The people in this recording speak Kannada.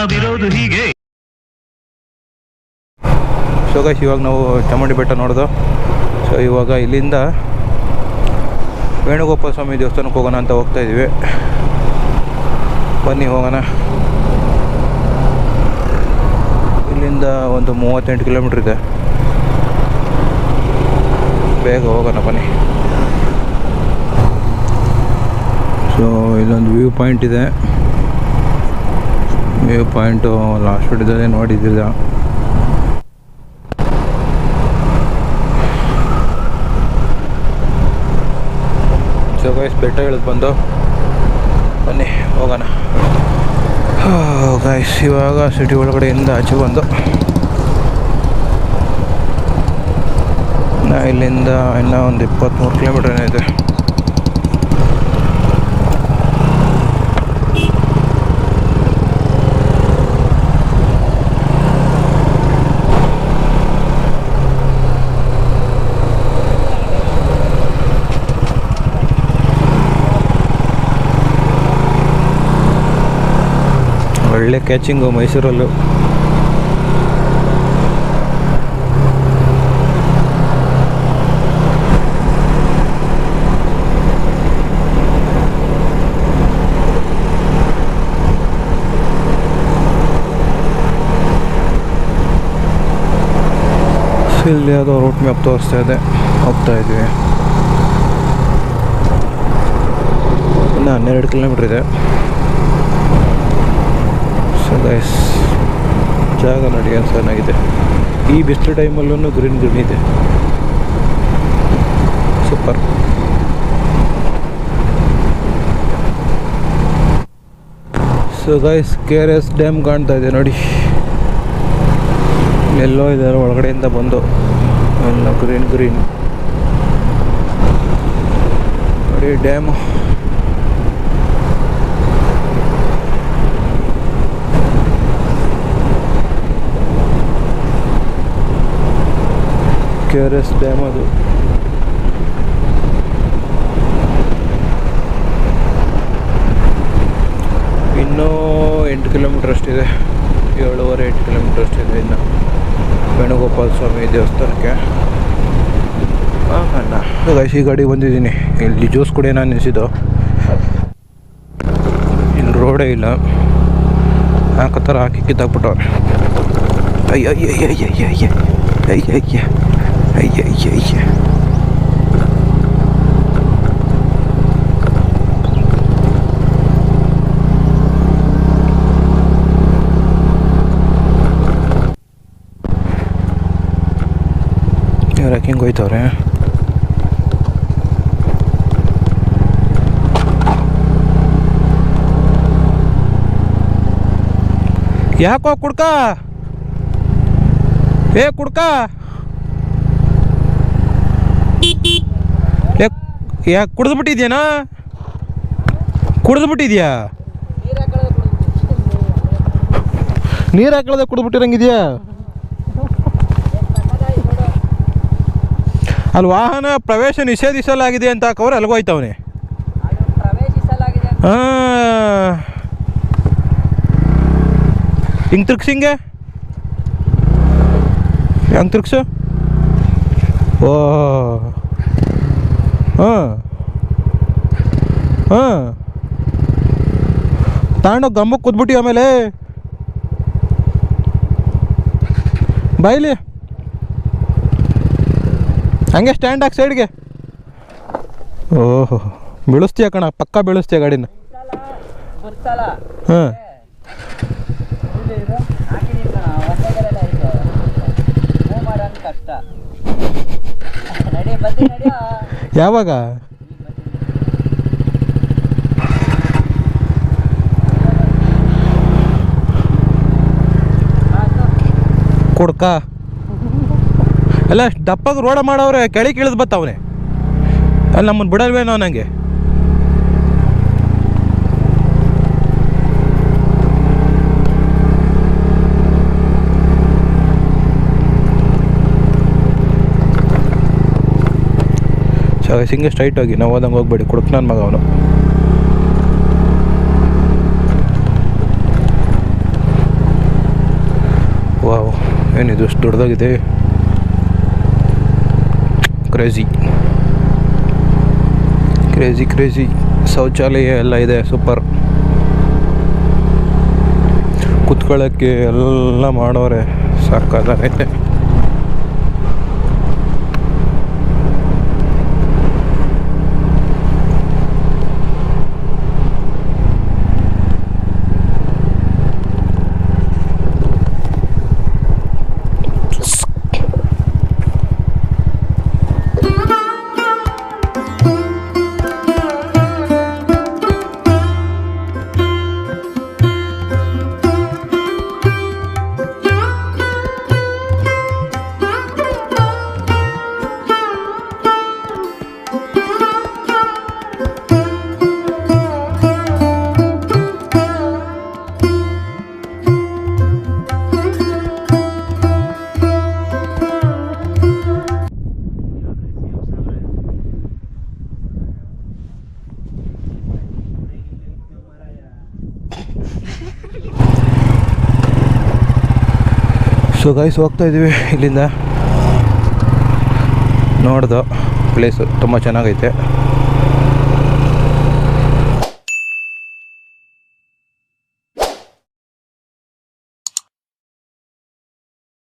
ನಾವಿರೋದು ಹೀಗೆ. ಗೈಸ್ ಇವಾಗ ನಾವು ಚಾಮುಂಡಿ ಬೆಟ್ಟ ನೋಡೋದು. ಸೊ ಇವಾಗ ಇಲ್ಲಿಂದ ವೇಣುಗೋಪಾಲ ಸ್ವಾಮಿ ದೇವಸ್ಥಾನಕ್ಕೆ ಹೋಗೋಣ ಅಂತ ಹೋಗ್ತಾ ಇದ್ದೀವಿ. ಬನ್ನಿ, ಹೋಗೋಣ. ಇಲ್ಲಿಂದ ಒಂದು ಮೂವತ್ತೆಂಟು ಕಿಲೋಮೀಟ್ರ್ ಇದೆ. ಬೇಗ ಹೋಗೋಣ, ಬನ್ನಿ. ಸೊ ಇಲ್ಲೊಂದು ವ್ಯೂ ಪಾಯಿಂಟ್ ಇದೆ. ವ್ಯೂ ಪಾಯಿಂಟು ಲಾಸ್ಟ್ ವಿಡಿಯೋದಲ್ಲಿ ನೋಡಿದ್ದಿಲ್ಲ ಸೊ ಗೈಸ್ ಬೆಟ್ಟ ಇಳಿದು ಬಂದು ಬನ್ನಿ, ಹೋಗೋಣ. ಗೈಸ್ ಇವಾಗ ಸಿಟಿ ಒಳಗಡೆಯಿಂದ ಆಚೆ ಬಂದು ನಾ ಇಲ್ಲಿಂದ ಇನ್ನೂ ಒಂದು ಇಪ್ಪತ್ತ್ಮೂರು ಕಿಲೋಮೀಟರ್ ಏನೋ ಒಳ್ಳೆ ಕ್ಯಾಚಿಂಗು ಮೈಸೂರಲ್ಲೂ. ಇಲ್ಲಿ ಯಾವುದೋ ರೂಟ್ ಮ್ಯಾಪ್ ತೋರಿಸ್ತಾ ಇದೆ. ಹೋಗ್ತಾ ಇದ್ವಿ ಇನ್ನು ಹನ್ನೆರಡು ಕಿಲೋಮೀಟ್ರ್ ಇದೆ. ಸೊ ಗೈಸ್ ಜಾಗ ನೋಡಿ ಏನು ಚೆನ್ನಾಗಿದೆ. ಈ ಬಿಸಿಲು ಟೈಮಲ್ಲೂ ಗ್ರೀನ್ ಗ್ರೀನ್ ಇದೆ. Super so guys K R S dam ಕಾಣ್ತಾ ಇದೆ ನೋಡಿ. ಎಲ್ಲೋ ಇದೆ ಒಳಗಡೆಯಿಂದ ಬಂದು. ಎಲ್ಲ ಗ್ರೀನ್ ಗ್ರೀನ್ ನೋಡಿ dam K R S dam ಅದು. ಇನ್ನೂ ಎಂಟು ಕಿಲೋಮೀಟ್ರ್ ಅಷ್ಟಿದೆ. ಏಳುವರೆ, ಎಂಟು ಕಿಲೋಮೀಟ್ರ್ ಅಷ್ಟಿದೆ ಇನ್ನು. ವೇಣುಗೋಪಾಲ ಸ್ವಾಮಿ ದೇವಸ್ಥಾನಕ್ಕೆ. ಹಾಂ ಅಣ್ಣ. ಈ ಗಾಡಿ ಬಂದಿದ್ದೀನಿ. ಇಲ್ಲಿ ಜ್ಯೂಸ್ ಕುಡಿಯೋಣ ನಿಲ್ಸಿದ್ದು. ಇಲ್ಲಿ ರೋಡೇ ಇಲ್ಲ. ಹಾಕೋ ಥರ ಹಾಕಿ ಕಿತ್ತಾಕ್ಬಿಟ್ಟವ್ರೆ ಅಯ್ಯ ಅಯ್ಯ ಅಯ್ಯ ಅಯ್ಯ ಅಯ್ಯ ಅಯ್ಯ ಅಯ್ಯ Ай-яй-яй. ಯಾರು ಹೆಂಗೆ ಹೋಯ್ತವ್ರೆ ಯಾಕೋ ಕುಡ್ಕ ಏ ಕುಡ್ಕ ಯಾಕೆ ಕುಡಿದು ಬಿಟ್ಟಿದ್ಯಾನಾ ಕುಡಿದು ನೀರು ಹಾಕಳದೆ ಕುಡಿದು ಬಿಟ್ಟಿರಂಗಿದ್ಯಾ ಅಲ್ಲಿ ವಾಹನ ಪ್ರವೇಶ ನಿಷೇಧಿಸಲಾಗಿದೆ ಅಂತ ಹಾಕವ್ರೆ ಅಲ್ಗೋಯ್ತವನೆ ಹಾಂ. ಹಿಂಗೆ ತಿರ್ಗ್ಸಿಂಗೆ ಹೆಂಗೆ. ತಿರ್ಗ್ಸು. ಓ ಹಾಂ. ಹಾಂ. ತಗೊಂಡೋಗಿ ಗಮ್ಮಕ್ಕೆ ಕೂತ್ಬಿಟ್ಟು ಆಮೇಲೆ. ಬಾಯ್ಲಿ ಹಂಗೆ ಸ್ಟ್ಯಾಂಡ್ ಹಾಕಿ ಸೈಡ್ಗೆ ಓಹೋ, ಬೀಳಿಸ್ತೀಯ ಕಣ, ಪಕ್ಕ ಬೀಳಿಸ್ತೀಯ ಗಾಡಿನ. ಹಾ. ಕಷ್ಟ ಯಾವಾಗ? ಕೊಡ್ಕ? ಅಲ್ಲ ದಪ್ಪಗ ರೋಡ ಮಾಡವ್ರೆ ಕೆಳಗೆ ಇಳಿದು ಬತ್ತವನೆ. ಅಲ್ಲಿ ನಮ್ಮನ್ನು ಬಿಡಲ್ವೇನೋ ನನಗೆ ಹಿಂಗೆ ಸ್ಟ್ರೈಟ್ ಹೋಗಿ ನಾವು ಹೋದಂಗೆ ಹೋಗ್ಬೇಡಿ ಕೊಡಕ್ ನನ್ನ ಮಗ ಅವನು. ವಾವ್ ಏನಿದು ಅಷ್ಟು ದೊಡ್ಡದಾಗಿದೆ. ಕ್ರೇಜಿ ಕ್ರೇಜಿ ಕ್ರೇಜಿ ಶೌಚಾಲಯ ಎಲ್ಲ ಇದೆ ಸೂಪರ್ ಕುತ್ಕೊಳ್ಳೋಕ್ಕೆ ಎಲ್ಲ ಮಾಡೋರೆ ಸಾಕಾಗೈತೆ ಸೊ ಗೈಸ್ ಹೋಗ್ತಾ ಇದ್ದೀವಿ ಇಲ್ಲಿಂದ. ನೋಡ್ದು ಪ್ಲೇಸು ತುಂಬ ಚೆನ್ನಾಗೈತೆ.